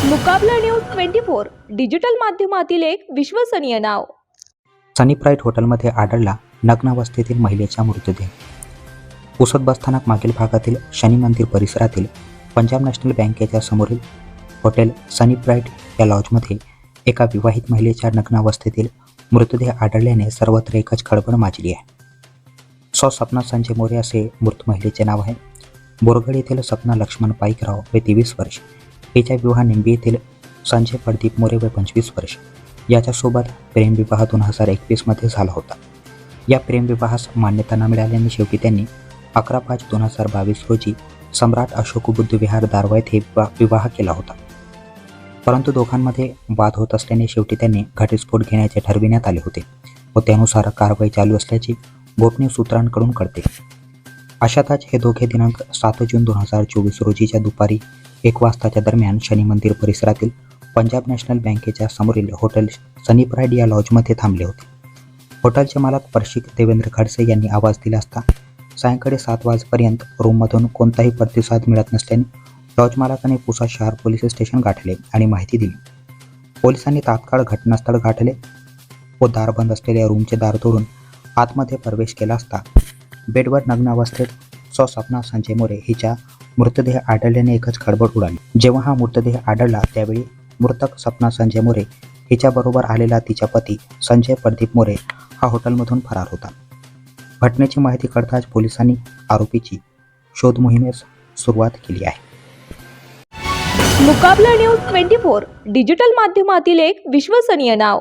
Mukabla news twenty four digital माध्यमातील एक विश्वसनीय नाव. सनी प्राईट हॉटेलमध्ये आढळला नग्नावस्थेतील महिलेचा मृतदेह. पुसत बसस्थानक मागील भागातील शनी मंदिर परिसरातील पंजाब नॅशनल बँकेच्या समोरील हॉटेल सनी प्राईट या लॉजमध्ये एका विवाहित महिलेच्या नग्नावस्थेतील मृतदेह आढळल्याने सर्वत्र एकच खळबळ माजली आहे. सौ सपना संजय मोरे असे मृत महिलेचे नाव आहे. बोरगड येथील सपना लक्ष्मण पाईकराव हे तेवीस वर्ष हिचा विवाह निंबी येथील संजय प्रदीप मोरे व पंचवीस वर्ष. याच्यासोबत प्रेमविवाह दोन हजार एकवीसमध्ये झाला होता. या प्रेमविवाहास मान्यता न मिळाल्याने शेवटी त्यांनी अकरा पाच दोन हजार बावीस रोजी सम्राट अशोक बुद्धविहार दारवा येथे विवा- विवाह केला होता. परंतु दोघांमध्ये वाद होत असल्याने शेवटी त्यांनी घटस्फोट घेण्याचे ठरविण्यात आले होते व त्यानुसार कारवाई चालू असल्याची गोपनीय सूत्रांकडून कळते. अशातच हे दोघे दिनांक सात जून दोन हजार चोवीस रोजीच्या दुपारी एक वाजताच्या दरम्यान शनी मंदिर परिसरातील पंजाब नॅशनल बँकेच्या समोरील हॉटेल सनी प्राईड या लॉजमध्ये थांबले होते. हॉटेलचे मालक पर्शिक देवेंद्र खडसे यांनी आवाज दिला असता सायंकाळी सात वाजेपर्यंत रूममधून कोणताही प्रतिसाद मिळत नसल्याने लॉज मालकाने पुसा शहर पोलीस स्टेशन गाठले आणि माहिती दिली. पोलिसांनी तात्काळ घटनास्थळ गाठले व दार बंद असलेल्या रूमचे दार तोडून आतमध्ये प्रवेश केला असता बेडवर नग्न अवस्थेत सौ संजय मोरे हिच्या मृतदेह आढळल्याने एकच खळबळ उडाली. जेव्हा हा मृतदेह आढळला त्यावेळी मृतक सपना संजय मोरे हिच्याबरोबर आलेला तिचा पती संजय प्रदीप मोरे हा हॉटेलमधून फरार होता. घटनेची माहिती कळताच पोलिसांनी आरोपीची शोध मोहिमेस सुरुवात केली आहे. Mukabla news twenty four digital माध्यमातील एक विश्वसनीय नाव.